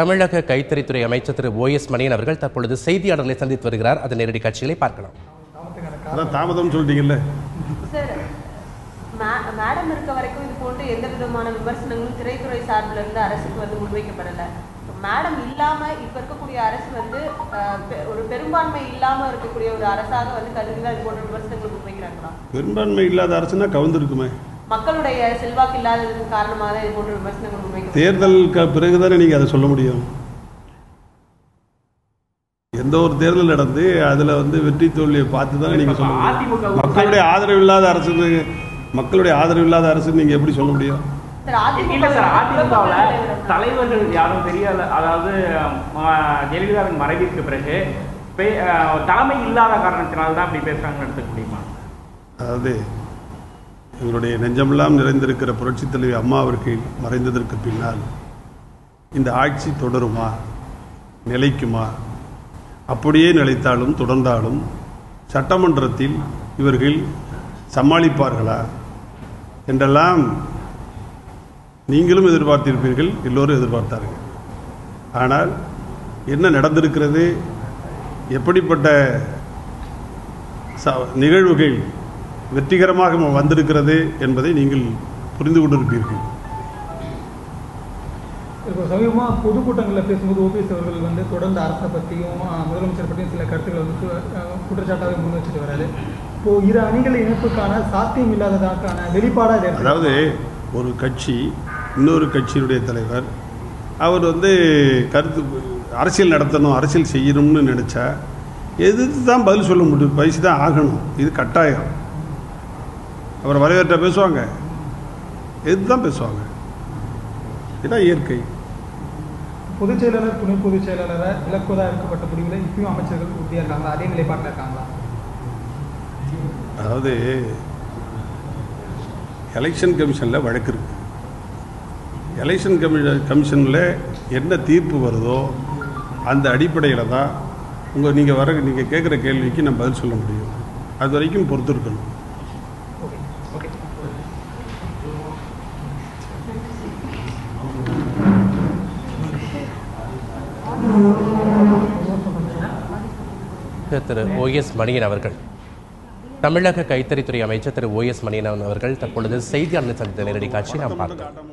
தமிழக கைத்தறித்துறை அமைச்சர் திரு ஓ எஸ் மணியன் அவர்கள் தற்பொழுது செய்தியாளர்களை சந்தித்து வருகிறார். அதன் நேரடி காட்சிகளை பார்க்கலாம். அதான் தாமதம் சொல்லிட்டீங்கல்ல? சார் மே- மேடம் இருக்க வரைக்கும் இது போன்று எந்த விதமான விமர்சனங்களும் திரைத்துறை சார்பில் இருந்து அரசுக்கு வந்து முன்வைக்கப்படலை. மேடம் இல்லாம இப்ப இருக்கக்கூடிய அரசு வந்து ஒரு பெரும்பான்மை இல்லாம இருக்கக்கூடிய ஒரு அரசாக வந்து கருதி தான் இது போன்ற விமர்சனங்கள் முன்வைக்கிறாங்களா? பெரும்பான்மை இல்லாத அரசுனா கவுந்திருக்குமே மக்களுடைய செல்வாக்கு இல்லாததன் காரணமாக இது போன்ற விமர்சனங்கள் முன்வைக்க தேர்தலுக்கு பிறகுதானே நீங்க அதை சொல்ல முடியும்? எந்த ஒரு தேர்தல் நடந்து அதுல வந்து வெற்றி தோல்வியை பார்த்து தானே நீங்க சொல்ல முடியும்? மக்களுடைய ஆதரவு இல்லாத அரசு மக்களுடைய ஆதரவு இல்லாத அரசு நீங்க எப்படி சொல்ல முடியும்? சார் இல்ல சார் அதிமுகவுல அதிமுக தலைவர்கள் யாரும் பெரிய அதாவது ஜெயலலிதாவின் மறைவிற்கு பிறகு தலைமை இல்லாத காரணத்தினால தான் அப்படி பேசுறாங்கன்னு எடுத்துக்க முடியுமா? அதாவது எங்களுடைய நெஞ்சமெல்லாம் நிறைந்திருக்கிற புரட்சித் தலைவி அம்மா அவர்கள் மறைந்ததற்கு பின்னால் இந்த ஆட்சி தொடருமா? நிலைக்குமா? அப்படியே நிலைத்தாலும் தொடர்ந்தாலும் சட்டமன்றத்தில் இவர்கள் சமாளிப்பார்களா? என்றெல்லாம் நீங்களும் எதிர்பார்த்திருப்பீர்கள் எல்லோரும் எதிர்பார்த்தார்கள். ஆனால் என்ன நடந்திருக்கிறது? எப்படிப்பட்ட ச- நிகழ்வுகள் வெற்றிகரமாக வந்திருக்கிறது என்பதை நீங்கள் புரிந்து கொண்டிருப்பீர்கள். இப்போ சமீபமாக பொதுக்கூட்டங்களில் பேசும்போது ஓபிஎஸ் அவர்கள் வந்து தொடர்ந்து அரசை பற்றியும் முதலமைச்சர் பற்றியும் சில கருத்துக்களை வந்து குற்றச்சாட்டாக முன் வச்சுட்டு வராரு. இப்போ இரு அணிகள் இணைப்புக்கான சாத்தியம் இல்லாததற்கான வெளிப்பாடாக. அதாவது ஒரு கட்சி இன்னொரு கட்சியினுடைய தலைவர் அவர் வந்து கருத்து அரசியல் நடத்தணும் அரசியல் செய்யணும்னு நினச்சா எதிர்த்து தான் பதில் சொல்ல முடியும். பேசி தான் ஆகணும். இது கட்டாயம். அவர் வரவேற்ற பேசுவாங்க? எதிர்த்து தான் பேசுவாங்க? இதுதான் இயற்கை. பொதுச் செயலாளர் துணை பொதுச் செயலாளரை இலக்குவதாக இருக்கப்பட்ட முடிவில் இப்பயும் அமைச்சர்கள் உறுதியாக இருக்காங்களா அதே நிலைப்பாட்டில் இருக்காங்களா அதாவது எலெக்ஷன் கமிஷனில் வழக்கு இருக்கு. எலெக்ஷன் கமிஷன் கமிஷனில் என்ன தீர்ப்பு வருதோ அந்த அடிப்படையில் தான் உங்கள் நீங்கள் வர நீங்கள் கேட்குற கேள்விக்கு நான் பதில் சொல்ல முடியும். அது வரைக்கும் பொறுத்து திரு ஓ எஸ் மணியன் அவர்கள். தமிழக கைத்தறித்துறை அமைச்சர் திரு ஓ எஸ் மணியன் அவர்கள் தற்பொழுது செய்தியாளர் சந்தித்த நேரடி காட்சி நாம் பார்த்தோம்.